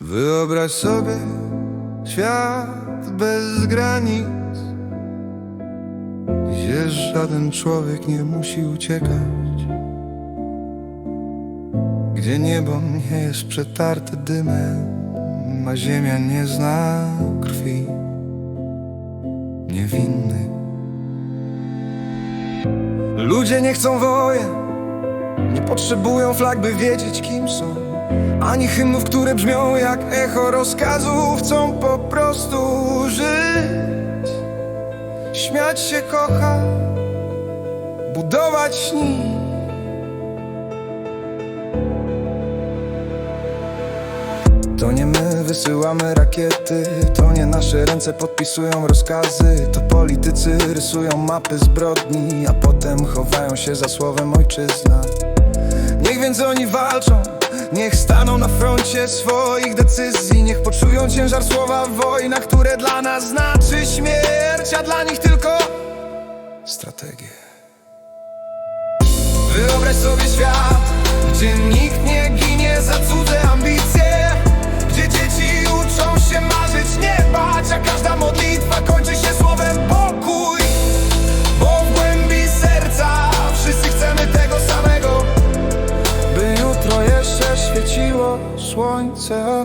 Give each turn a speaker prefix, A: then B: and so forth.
A: Wyobraź sobie świat bez granic, gdzie żaden człowiek nie musi uciekać, gdzie niebo nie jest przetarte dymem, a ziemia nie zna krwi niewinnych. Ludzie nie chcą wojen, nie potrzebują flag, by wiedzieć kim są. Ani hymnów, które brzmią jak echo rozkazów Chcą po prostu żyć. Śmiać się, kochać Budować śni To nie my wysyłamy rakiety To nie nasze ręce podpisują rozkazy. To politycy rysują mapy zbrodni A potem chowają się za słowem ojczyzna. Niech więc oni walczą, niech staną na froncie swoich decyzji. Niech poczują ciężar słowa w wojnach, które dla nas znaczy śmierć A dla nich tylko strategię Wyobraź sobie świat, gdzie nikt nie ginie słońce, a